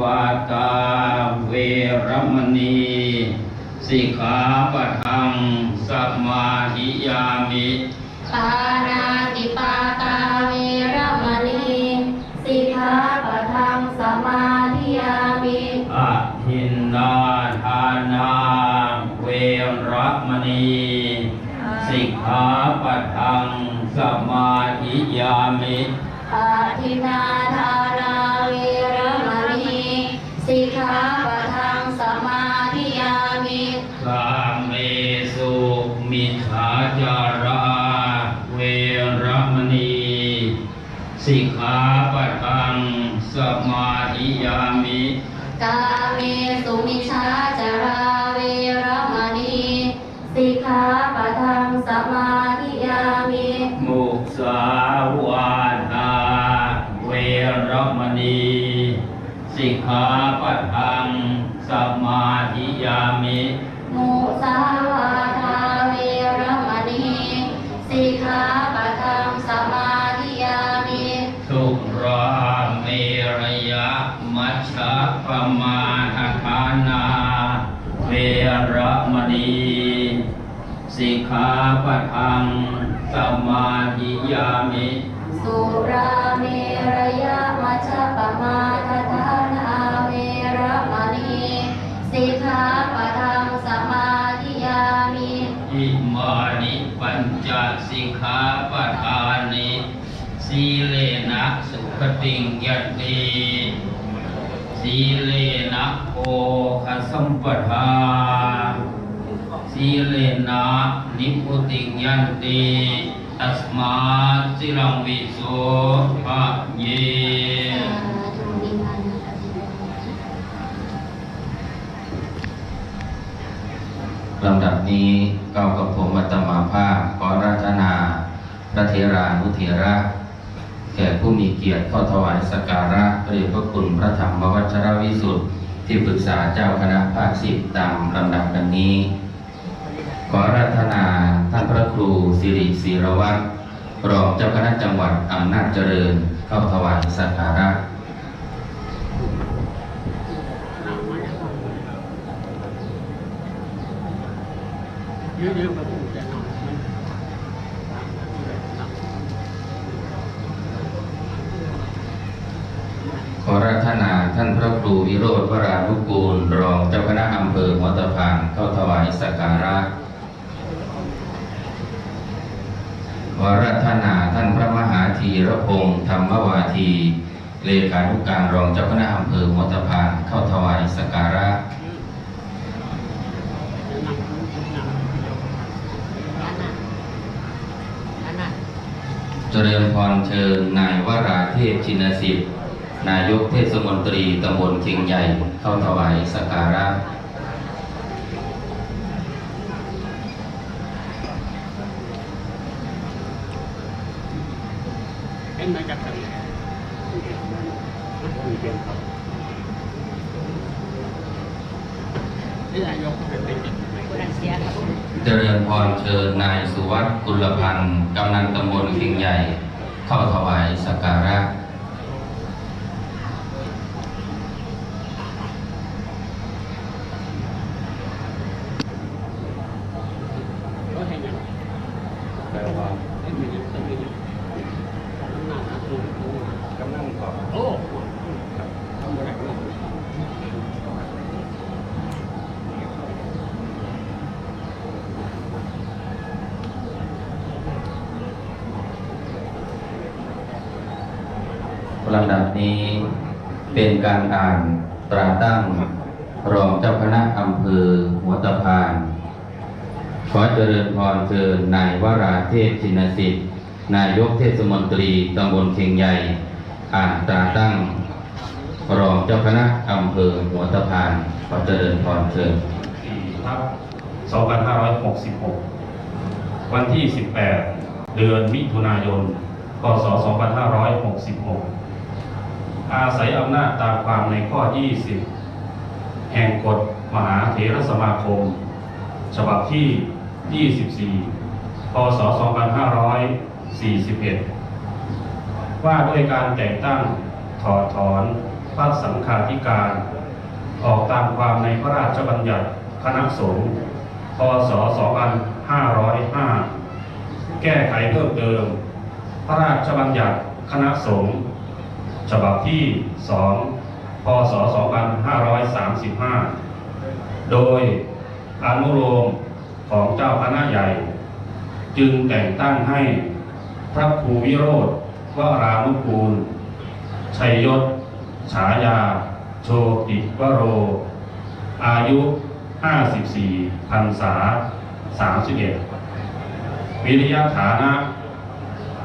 ปาตาเวรมณีสิกขาปะทังสมาธิยามิปานาติปาตาเวรมณีสิกขาปะทังสมาธิยามิอะทินนาทานาเวรมณีสิกขาปะทังสม กาเมสุมิชาจาราเวรมณีสิกขาปะทังสมาธิยามิมุสาวาทาเวรมณีสิกขาปะทังสมาธิยามิมุสาวาท ขาปะทังสมาธิยามิ สุราเมรยะมัชฌะปมาทฐานาเวรมณีสิกขาปะทังสมาธิยามิอิมานิปัญจสิกขาปทานิสีเลนะสุขติงยัตติสีเลนะโภคสัมปทา สีเลนะนิพุติยันติตัสมาสิรังวิโสภะเยลำดับนี้ก้าวกับผมอัตมาภาพขอรัตนาพระเทรานุเถระแก่ผู้มีเกียรติเข้าถวายสกการะพระเดชพระคุณพระธรรมวัชรวิสุทธิ์ที่ปรึกษาเจ้าคณะภาคสิบตามลำดับดังนี้ ขอรัตนาท่านพระครูสิริศิรวัตรรองเจ้าคณะจังหวัดอำนาจเจริญเข้าถวายสักการะยืมๆมาพูดมันขอรัตนาท่านพระครูวิโรธวรานุกูล รองเจ้าคณะอำเภอหัวตะพานเข้าถวายสักการะ ขอรัตนาท่านพระมหาธีรพงศ์ธรรมวาที เลขานุการรองเจ้าคณะอำเภอหัวตพานเข้าถวายสักการะเจริญพรเชิญนายวราเทพชินสิทธิ์นายกเทศมนตรีตำบลเคียงใหญ่เข้าถวายสักการะ เห็นมาจากทางไหนคุยกันครับนี่นายกเป็นเป็นเป็นเสียครับเจริญพรเชิญนายสุวัสดิ์กุลพันธ์กำนันตำบลเคียงใหญ่ เข้าถวายสักการะ ก็เห็นยังแปลว่าเห็นมันยังต้องมีอยู่กำนันนะคุณกำนันก่อนโอ้ทำอะไรกัน ลำดับนี้เป็นการอ่านตราตั้งรองเจ้าคณะอำเภอหัวตะพาน ขอเจริญพรเชิญนายวราเทพชินสิทธิ์ นายกเทศมนตรีตำบลเคียงใหญ่ อ่านตราตั้ง รองเจ้าคณะอำเภอหัวตะพาน ขอเจริญพรเชิญทับ2566 วันที่ 18 เดือนมิถุนายน พศ 2566 อาศัยอำนาจตามความในข้อ 20 แห่งกฎมหาเถรสมาคม ฉบับที่ 24 พศ 2541 ว่าด้วยการแต่งตั้งถอดถอนพระสังฆาธิการ ออกตามความในพระราชบัญญัติคณะสงฆ์พศ 2505 แก้ไขเพิ่มเติม พระราชบัญญัติคณะสงฆ์ ฉบับที่ 2 พศ 2535 โดยอนุโลมของเจ้าคณะใหญ่ จึงแต่งตั้งให้พระครูวิโรธวรานุกูล ชัยยศ ฉายา โชติวโร อายุ 54พรรษา 31 วิริยะฐานะ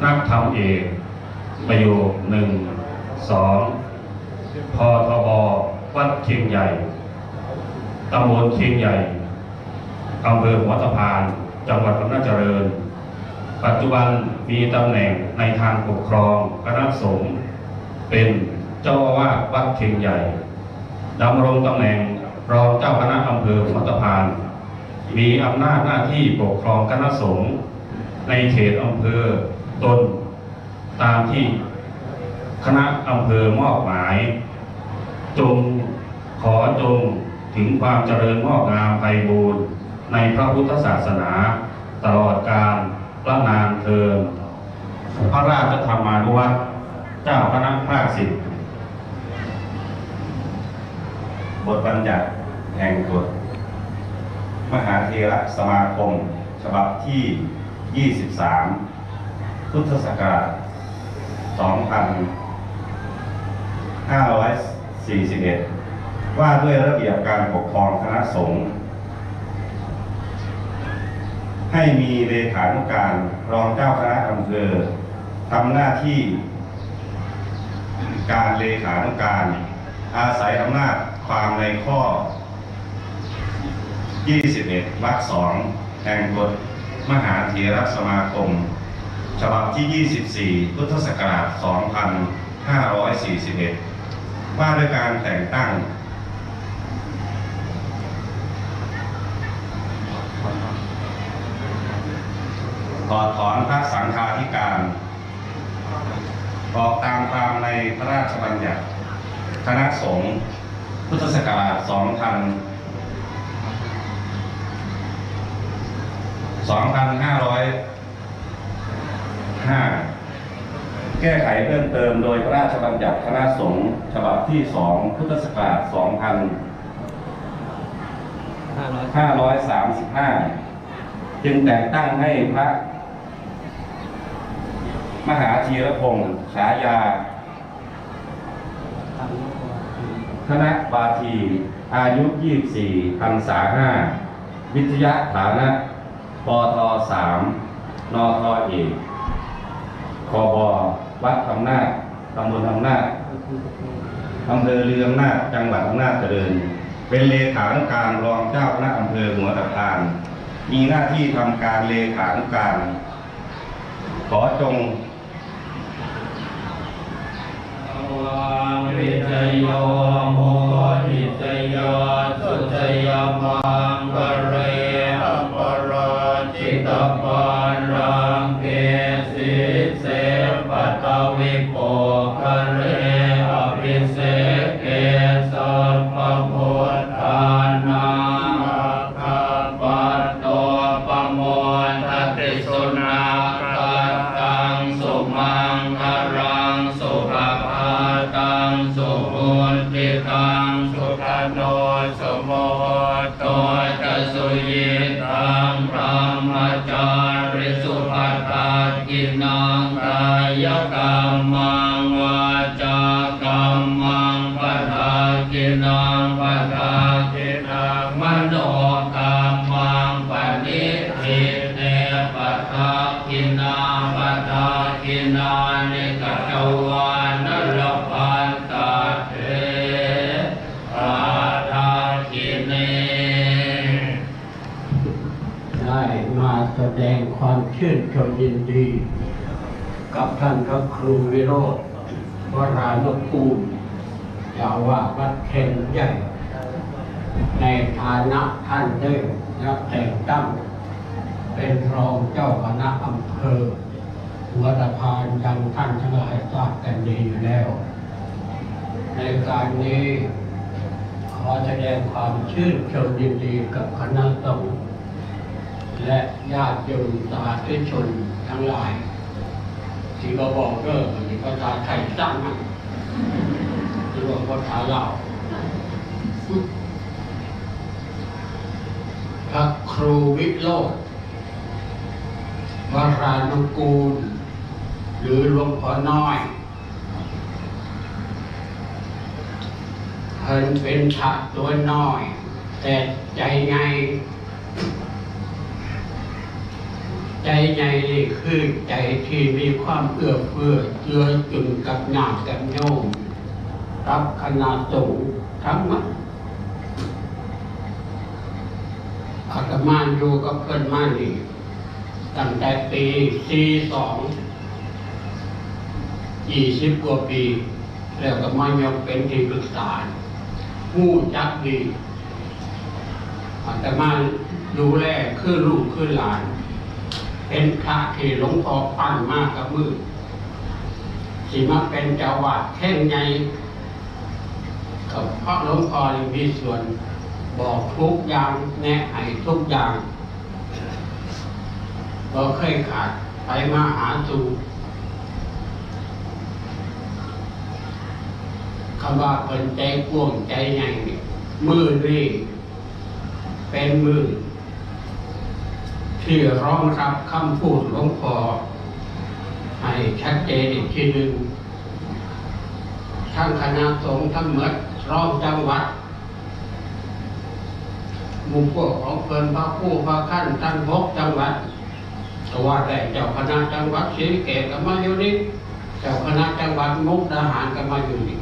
นักธรรมเอก ประโยคหนึ่ง สองพอทบวัดเคียงใหญ่ตำบลเคียงใหญ่อำเภอหัวตะพาน จังหวัดอำนาจเจริญ ปัจจุบันมีตำแหน่งในทางปกครองคณะสงฆ์เป็นเจ้าอาวาสวัดเคียงใหญ่ดำรงตำแหน่งรองเจ้าคณะอำเภอหัวตะพาน มีอำนาจหน้าที่ปกครองคณะสงฆ์ในเขตอำเภอตนตามที่ คณะอำเภอมอบหมาย จงขอจงถึงความเจริญงอกงามไพบูรณ์ในพระพุทธศาสนา ตลอดการละนานเทินพระราชธรรมานุวัตรเจ้าคณะภาคสิบบทบัญญัติแห่งกฎมหาเทระสมาคม ฉบับที่ 23 พุทธศักราช200 2541 ว่าด้วยระเบียบการปกครองคณะสงฆ์ให้มีเลขานุการรองเจ้าคณะอำเภอทำหน้าที่ การเลขานุการ อาศัยอำนาจความในข้อ 21วรรคสองแห่งกฎมหาเถรสมาคม ฉบับที่ 24 พุทธศักราช 2541 ว่าด้วยการแต่งตั้ง ถอดถอนพระสังฆาธิการออกตามความในพระราชบัญญัติ คณะสงฆ์พุทธศักราช2505 แก้ไขเพิ่มเติมโดยพระราชบัญญัติคณะสงฆ์ฉบับที่ 2 พุทธศักราช 2535 จึงแต่งตั้งให้พระมหาธีรพงศ์ฉายา คณะบาที อายุ 24 พรรษา 5 วิทยาฐานะปท3นทเอกคบ วัดอำนาจตำบลอำนาจอำเภอเรืองนาจจังหวัดอำนาจเจริญ เป็นเลขานุการรองเจ้าคณะอำเภอหัวตะพาน มีหน้าที่ทำการเลขานุการ ขอจงวิจโยโมหิตยาสุจยมังกเรอปราชิตปา นาคัตตังสุมังคารังสุภาพาตังสุพุทธิตังสุขโนสุโมโตจะสุยิตังพระมจาริสุภาตากินังกายกรรม ชื่นชมยินดี กับท่านพระครูวิโรธวรานกูลเจ้าวาวัดเคนใหญ่ ในฐานะท่านได้รับแต่งตั้ง เป็นรองเจ้าคณะอำเภอหัวตะพานดังท่านทั้งหลายทราบกันดีอยู่แล้ว ในการนี้ขอแสดงความชื่นชมยินดีกับคณะสงฆ์ และญาติโยมสาธุชนทั้งหลายที่เราบอกเรื่องมีภาษาไทยสั้นนหรือว่าภาษาลาวพระครูวิโรธวรานุกูล หรือหลวงพ่อน้อยเพิ่นเป็นชาติตัวน้อย แต่ใจไง ใจใหญ่นี่คือใจที่มีความเอื้อเฟื้อเจือจุนกับญาติกับโยมรับคณะสงฆ์ทั้งหมดอาตมาอยู่กับเพื่อนมานี่ตั้งแต่ปีสี่สองยี่สิบกว่าปี แล้วก็มายกเป็นที่ปรึกษาผู้จักดีอาตมาดูแลคือลูกคือหลาน เป็นพระที่หลวงพ่อปั้นมากกับมือสิมาเป็นเจ้าวาดแท่งใหญ่กับพระหลวงพ่อมีส่วนบอกทุกอย่างแนะให้ทุกอย่างเราเคยขาดไปมาหาสู่คำว่าเป็นใจกวงใจใหญ่มือนี่เป็นมือ ที่ร้องรับคำพูดหลวงพ่อให้ชัดเจนอีกทีหนึ่งทั้งคณะสงฆ์ทั้งหมดร้องจังหวัดมู่พวกของเพิ่นพระผู้พระขั้นทั้งหกจังหวัดแต่ว่าแต่เจ้าคณะจังหวัดศรีสะเกษก็มาอยู่นี่เจ้าคณะจังหวัดมุกดาหารก็มาอยู่นี่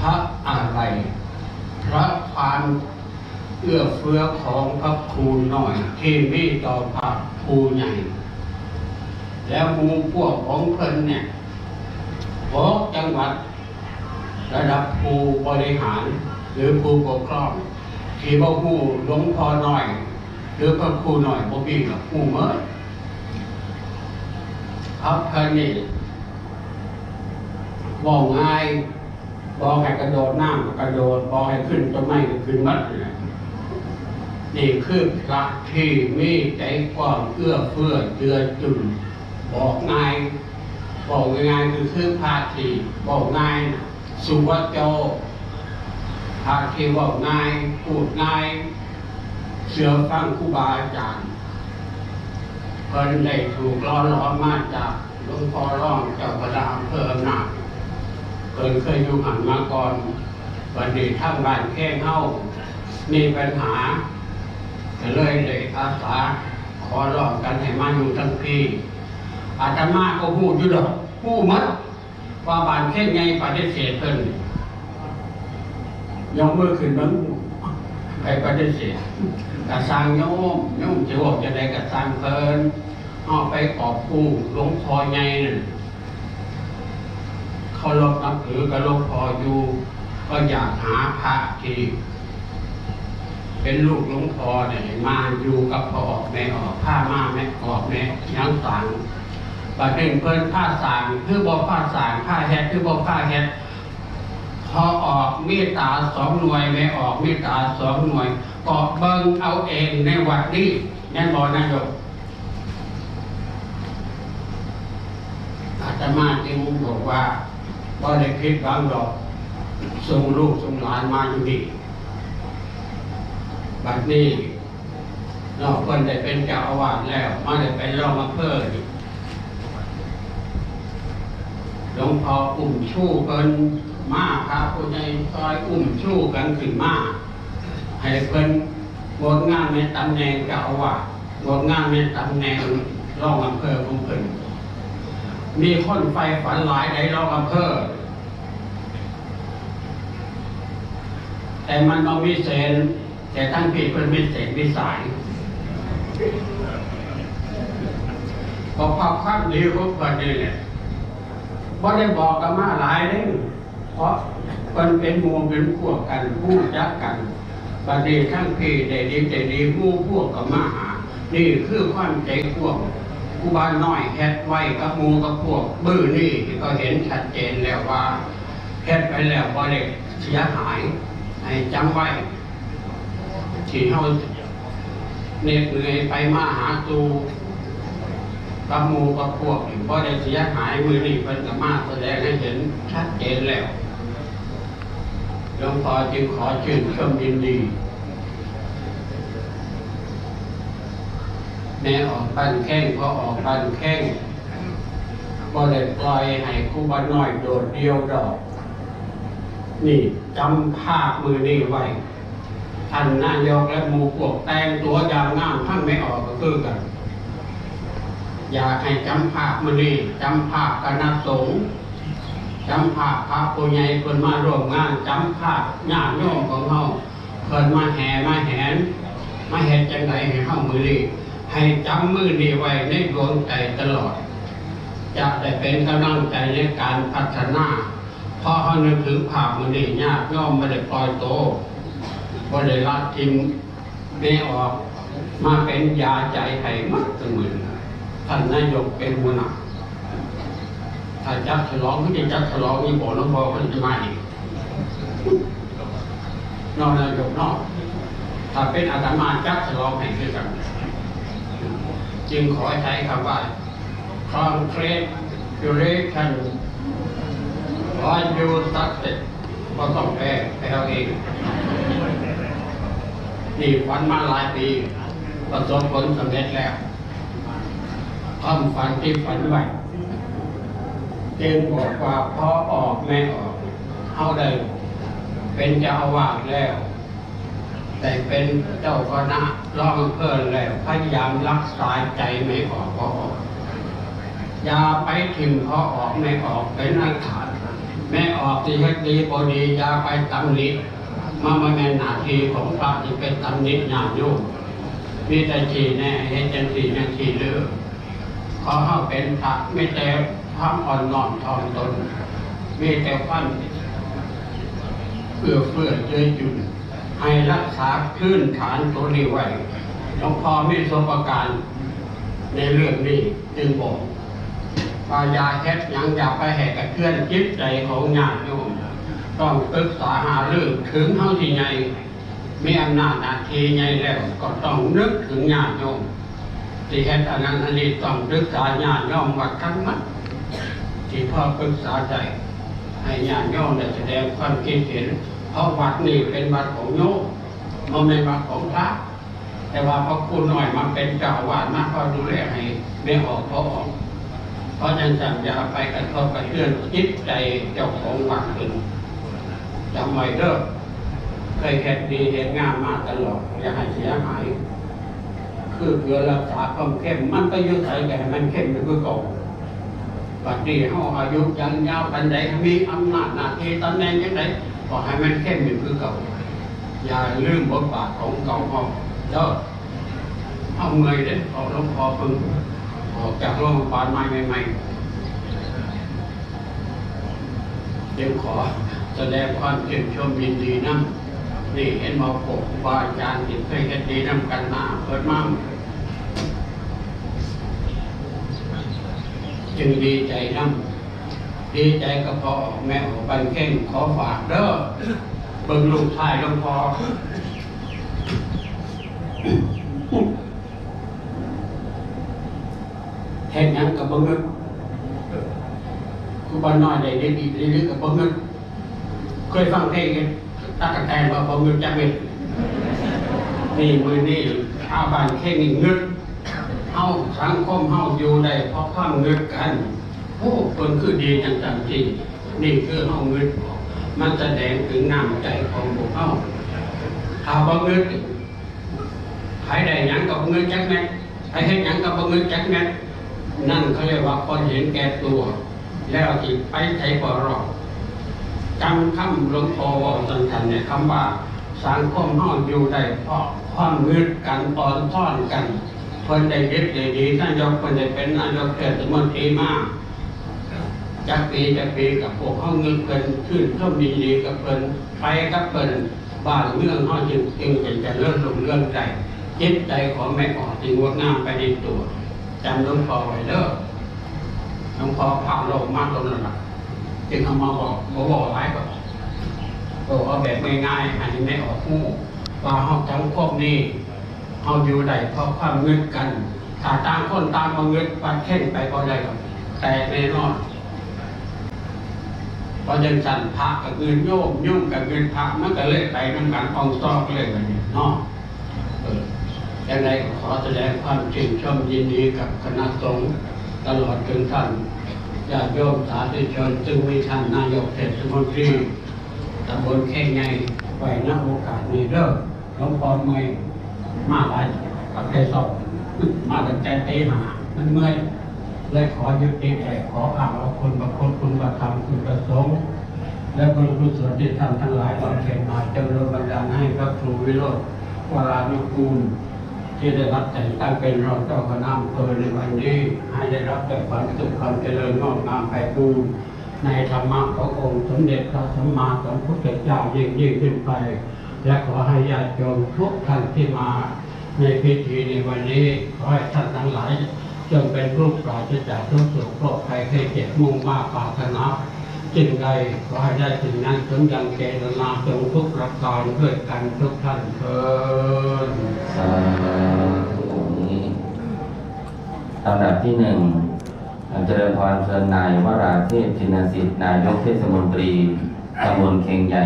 พระอะไรพระความ เอื้อเฟื้อของพระครูหน่อย ที่มีต่อพระครูใหญ่ แล้วมูพวกของเพิ่นเนี่ยหกจังหวัด ระดับผู้บริหาร หรือผู้ปกครองที่บ่ผู้หลวงพ่อหน่อย หรือพระครูหน่อยบ่มีหรอกผู้เมื่อพระเพิ่นนี่บอกง่ายบอกให้กระโดดน้ำก็กระโดดบอกให้ขึ้นต้นไม้ก็ขึ้นมัดเลย นี่คือพระที่มีใจความเอื้อเฟื้อเจือจุนบอกง่ายบอกง่ายคือคือพระที่บอกง่ายสุวัจโจพระที่บอกง่ายพูดง่ายเชื่อฟังครูบาอาจารย์เพิ่นได้ถูกล้อล้อมมาจากหลวงพ่อร่องเจ้าพระดาอำเภออำนาจเพิ่นเคยอยู่หันมาก่อนวันนี้ทางบ้านแค่เฮามีปัญหา เลยเลยอาสาขอร้องกันให้มาอยู่ทั้งพี่อาตมาก็พูดอยู่ดอกพูดมัดว่าบานแค่ไงปฏิเสธเพิ่นยกมือขึ้นเบังไปปฏิเสธกระสังโยมโยมจะบอกจะได้กระสังเพิ่นเอาไปขอบผู้หลวงพ่อไงนั่นเขาลบนับถือกับหลวงพ่ออยู่ ก็อยากหาพระที่ เป็นลูกหลวงพ่อเนี่ยมาอยู่กับพ่อออกแม่ออกผ้ามาแม่ออกแม่ยังสั่งบัดนี้เพิ่นผ้าสั่งคือบ่ผ้าสั่งผ้าแฮดคือบ่ผ้าแฮดพอออกเมตตาสองหน่วยแม่ออกเมตตาสองหน่วยก็เบิ่งเอาเองในวัดนี้นั่นบ่นายกอาตมาจึงบอกว่าบ่ได้คิดหวังดอกส่งลูกส่งหลานมาอยู่นี่ บัดนี้เราคนได้เป็นเจ้าอาวาสแล้วมาได้เป็นรองอำเภอหลวงพ่ออุ้มชู้เพิ่นมาพระผู้ใหญ่ซอยอุ้มชู้กันขึ้นมาให้เพิ่นงดงามในตำแหน่งเจ้าอาวาสงดงามในตำแหน่งรองอำเภอของเพิ่นมีคนไฟฝันหลายในรองอำเภอแต่มันต้องมีเศษ แต่ทั้งพี่เพิ่นมีเศษมีสายพอความคับดีของเพิ่นนี่แหละบ่ได้บอกกันมาหลายเด้เพราะเพิ่นเป็นมู่เป็นพวกกันผู้จักกันบัดนี้ทั้งพี่ได้ดีได้ดีมู่พวกก็มาหา นี่คือความใจกว้างกูบาน้อยเฮ็ดไว้กับมูกับพวกบื้อนี่ก็เห็นชัดเจนแล้วว่าเฮ็ดไปแล้วบ่ได้เสียหายให้จำไว้ ที่เฮาเหน็ดเหนื่อยไปมาหาตูกับหมูกับพวกนี่บ่ได้เสียหายมือนี่เพิ่นกมาแสดงให้เห็นชัดเจนแล้วหลวงพ่อจึงขอชื่นชมยินดีแม่ออกบ้นแข้งพอออกบ้นแข้งก็เลยปล่อยให้ครูบาน้อยโดดเดียวดอก นี่จำภาพมือนี้ไว้ ท่านนายกและหมู่พวกแต่งตัวอย่างงามท่านไม่ออกก็คือกัน อยากให้จำภาพมือนี้จำภาพคณะสงฆ์จำภาพพระผู้ใหญ่คนมาร่วมงานจำภาพญาติโยมของเขาเพิ่นมาแห่มาแหนมาเห็นจังไดให้เข้ามือนี้ให้จำมือนี้ไว้ในดวงใจตลอดจะได้เป็นกำลังใจในการพัฒนาเพราะเขานึกถึงภาพมือนี้ยากย่อมไม่ได้ปล่อยโต บ่ได้ละทิมไม่ออกมาเป็นยาใจให้มักเสมอท่านนายกเป็นหัวหน้าถ้าจัดฉลองก็จะจัดฉลองนี่บอกหลวงพ่อเขาจะมาอีกนอกนายกนอกถ้าเป็นอาตมาจักฉลองให้คือกัน จึงขอใช้คำว่า congratulation on your success ก็ต้องแพ้ไปเอาเอง นี่ฝันมาหลายปีประสบผลสำเร็จแล้วความฝันที่ฝันไว้เจนบอกว่าพ่อออกแม่ออกเข้าได้เป็นเจ้าอาวาสแล้ว แต่เป็นเจ้าคณะรองเพิ่นแล้วพยายามรักษาใจไม่ออกพอออกอย่าไปถิ่มพอออกไม่ออกเป็นอันขาดแม่ออกที่เฮ็ดดีบดีอย่าไปตำหนิ มามาแม่นหน้าที่ของพระที่เป็นตำหนิญาติโยมมีแต่ทีแน่เห็นจังสีจังทีเลือขอเข้าเป็นพระไม่แต่พระอ่อนนอนทองตนมีแต่ฟันเพื่อเพื่อเจอจุนให้รักษาพื้นฐานตัวนี้ไว้หลวงพ่อมีประการในเรื่องนี้จึงบอกปายาแคทยังอยากไปแหกกับเพื่อนจิตใจของญาติโยม ต้องปรึกษาหาเรื่องถึงเท่าที่ไงมีอำนาจหน้าที่ไงแล้วก็ต้องนึกถึงญาติโยมที่เฮ็ดอันนั้นอันนี้ต้องปรึกษาญาติโยมวัดทั้งหมดที่พ่อปรึกษาใจให้ญาติโยมได้แสดงความคิดเห็นเพราะวัดนี้เป็นวัดของโยมมันไม่วัดของพระแต่ว่าพระคุณหน่อยมาเป็นเจ้าวาดมาคอยดูแลให้ไม่ออกเพราะออก เพราะฉะนั้นอย่าไปกระทบกระเทือนจิตใจเจ้าของวัดขึ้น จำไว้เด้อเคยเห็นดีเห็นงามมาตลอด อย่าให้เสียหาย คือเพื่อรักษาความเข้มมันก็ยุ่ใส่แก่มันเข้มไปคือเก่าบัดนี้เฮาอายุยังยาวปานใดมีอำนาจหน้าที่ตำแหน่งยังไงก็ให้มันเข้มอยู่คือเก่าอย่าลืมบทบาทของเก่าเฮาเด้อเฮาเมื่อยเด้อออกลงพอเพิ่งออกจากโรงพยาบาลใหม่ใหม่ๆ จึงขอแสดงความชื่นชมยินดีนํนี่เห็นมาพบครูบาอาจารย์ที่เคยเฮ็ดดีนํกันมาเปิดมากจึงดีใจน้ำดีใจก็พอแม่ออกบันเข่งขอฝากเด้อเบิ่งลูกชายหลวงพอเห็นยังกับเบิ่ง บ้านน้อยได้ดีดีดีดีกับเบิ่งนึกเคยฟังเพลงกันตากแตนว่าเบิ่งนึกจักเม็ดนี่มือนี่ชาวบ้านเข่งนี่นึกเฮาสังคมเฮาอยู่ได้เพราะความเงึดกันโอ้คนคือดีจังจังที่นี่คือเฮาเงึดออกมันแสดงถึงน้ำใจของพวกเฮาถ้าบ่เงึดใครได้หยังกับเงึดจักแม่ใครเฮ็ดหยังกับบ่เงึดจักแม่นั่นเขาเรียกว่าคนเห็นแก่ตัว แล้วที่ไปใช้บ่รอดจำคำหลวงพ่อว่าสันเนี่ยคำว่าสังคมเฮาอยู่ได้เพราะความเงึดกันตอนซ่อนกันคนได้เด็ดได้ดีท่านยกคนได้เป็นนายกเทศมนตรีมากจากปีจากปีกับพวกเขาเงินเกินขึ้นเขามีดีกับเพิ่นไปกับเพิ่นบ้านเมืองเขาจึงจึงจะเจริญรุ่งเรื่องใจจิตใจของแม่ออจึงงดงามไปในตัวจำหลวงพ่อไว้เด้อ ลวงพ่อพาโลกมากตรงนั้นล่ะจึงเอามาบอกบอกบอกหลายก็บอกเอาแบบง่ายๆอันนี้ไม่ออกหูว่าเฮาจังพวกนี้เฮาอยู่ได้เพราะความเงินกันถ้าต่างคนต่างมาเงินปันเข่งไปก็ได้หรอกแต่แน่นอนพระยังสันพระกับเงินโยมโยมกับเงินพระมันก็เลยไปน้ำกันอองซอกเลยแบบนี้เนาะเออยังไงขอแสดงความชื่นชมยินดีกับคณะสงฆ์ ตลอดถึงท่านญาติโยมสาธุชนซึ่งมีท่านนายกเทศมนตรีตำบลแข่งไงไว้ณโอกาสนี้เด้อหลวงพ่อเมื่อยมาหลายประเทศสองมาตั้งแต่ตีหามันเมื่อยเลยขอยุติแต่ขออ้างเอาคุณประคุณคุณประธรรมคุณประสงค์และบุญกุศลที่ท่านทั้งหลายบำเพ็ญมาจงรบันดาลให้พระครูวิโรธวรานุกูล ที่ได้รับแต่งตั้งเป็นรองเจ้าคณะอำเภอในวันนี้ให้ได้รับแต่ความสุขความเจริญงอกงามไปบูรในธรรมะขององค์สมเด็จพระสัมมาสัมพุทธเจ้ายิ่งยิ่งขึ้นไป และขอให้ญาติโยมทุกท่านที่มา ในพิธีในวันนี้ขอให้ท่านทั้งหลายจงเป็นรูปปราศจากทุกโศกโรคภัยไข้เจ็บมุ่งมากปรารถนา จึงใดขอให้ได้สิ่งนั้นสมดังเกณฑ์นาจงทุกประการด้วยกันทุกท่านเถิดสาธุนี้ลำดับที่หนึ่งเจริญพรเชิญนายวราเทพชินสิทธิ์นายกเทศมนตรีตำบลเคียงใหญ่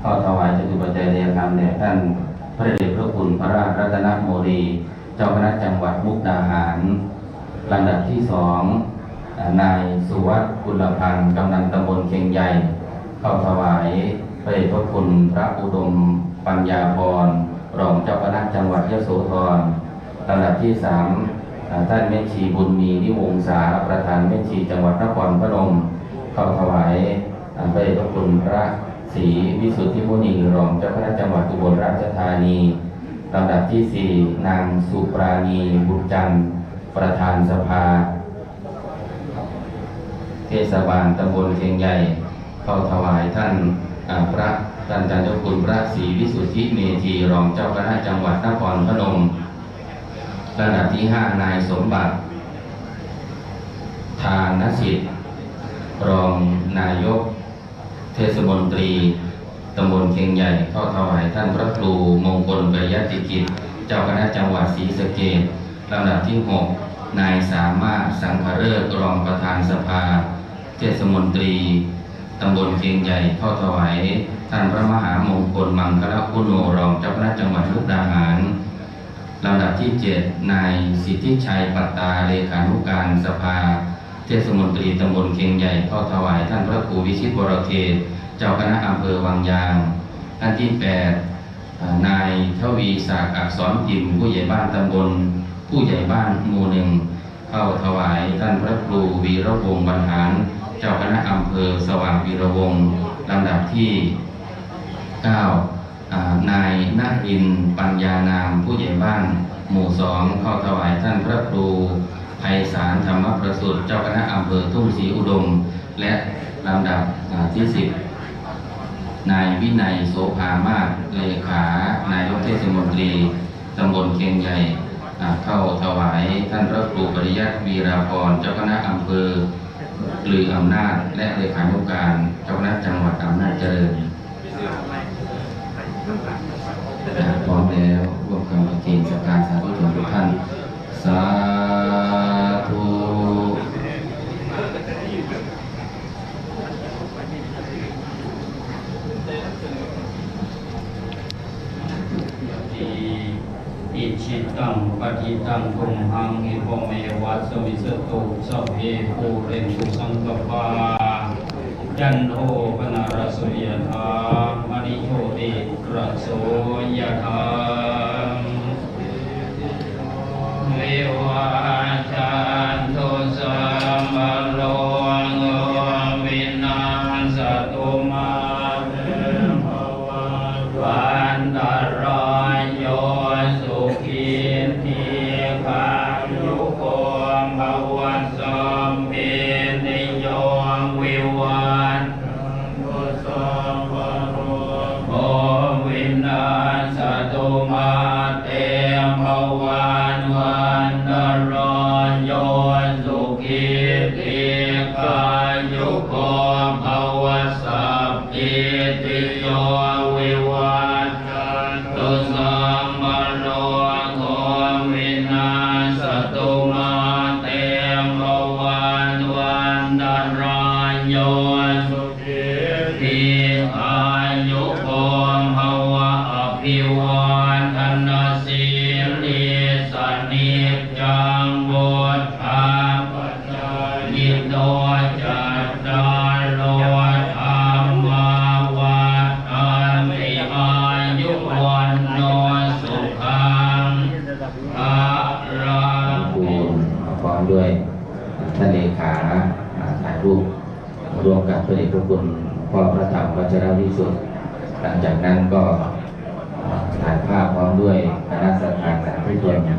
เข้าถวายจตุปัจจัยเดียธรรมแด่ท่านพระเดชพระคุณพระราชรัตนโมรี เจ้าคณะจังหวัดมุกดาหารลำดับที่สอง นายสุวัสดิ์กุลพันธ์กำนันตำบลเคียงใหญ่ เข้าถวายพระเดชพระคุณพระอุดมปัญญาพรรองเจ้าคณะจังหวัดยโสธรลำดับที่สามท่านเมธชีบุญมีนิวงศาประธานเมธชีจังหวัดนครพนม เข้าถวายพระเดชพระคุณพระศรีวิสุทธิมุนีรองเจ้าคณะจังหวัดอุบลราชธานีลำดับที่สี่นางสุปราณีบุญจันทร์ประธานสภา เทศบาลตำบลเชียงใหญ่เข้าถวายท่านพระท่านอาจารย์เจ้าคุณพระศรีวิสุทธิเมธีรองเจ้าคณะจังหวัดนครพนมระดับที่ห้านายสมบัติ ทานสิทธิ์รองนายก เทศมนตรีตำบลเชียงใหญ่เข้าถวายท่านพระครูมงคลปริยัติกิจ เจ้าคณะจังหวัดศรีสะเกษลำดับที่หก นายสามารถสังฆเริกรองประธานสภา เทศมนตรีตำบลเชียงใหญ่เข้าถวายท่านพระมหามงคลมังคลคุณโนรองเจ้าคณะจังหวัดมุกดาหารลำดับที่เจ็ดนายสิทธิชัยปัตตาเลขานุการสภา เทศมนตรีตำบลเคียงใหญ่เข้าถวายท่านพระครูวิชิตวรเขตเจ้าคณะอำเภอวังยางท่านที่แปดนายทวีศักดิ์อักษรพิมผู้ใหญ่บ้านตำบล ผู้ใหญ่บ้านหมู่หนึ่งเข้าถวายท่านพระครูวีระวงศ์บรรหาร เจ้าคณะอำเภอสว่างวีระวงศ์ลำดับที่เก้าอ่านายนารินปัญญานาม ผู้ใหญ่บ้าน หมู่สองเข้าถวายท่านพระครูไพศาลธรรมประสุทธิ์เจ้าคณะอำเภอทุ่งศรีอุดม และลำดับที่สิบนายวินัยโสภามาศเลขานายกเทศมนตรีตำบลเคียงใหญ่ เข้าถวายท่านพระครูปริยัติวีราพรเจ้าคณะอำเภอกลืออำนาจ และเลขานุการเจ้าคณะจังหวัดอำนาจเจริญพร้อมแล้วร่วมกันประเคนสักการสาธุชนทุกท่านสาธุ อิ อิชิตังปฏิตังตุมหังอิโปเมวัสสมิสตุสัพเพภูเรนตุสังกปาจันโทปนารสุยธามณิโชติระโสยธา หลังจากนั้นก็ถ่ายภาพพร้อมด้วยคณะสัตยาสารพิจารณา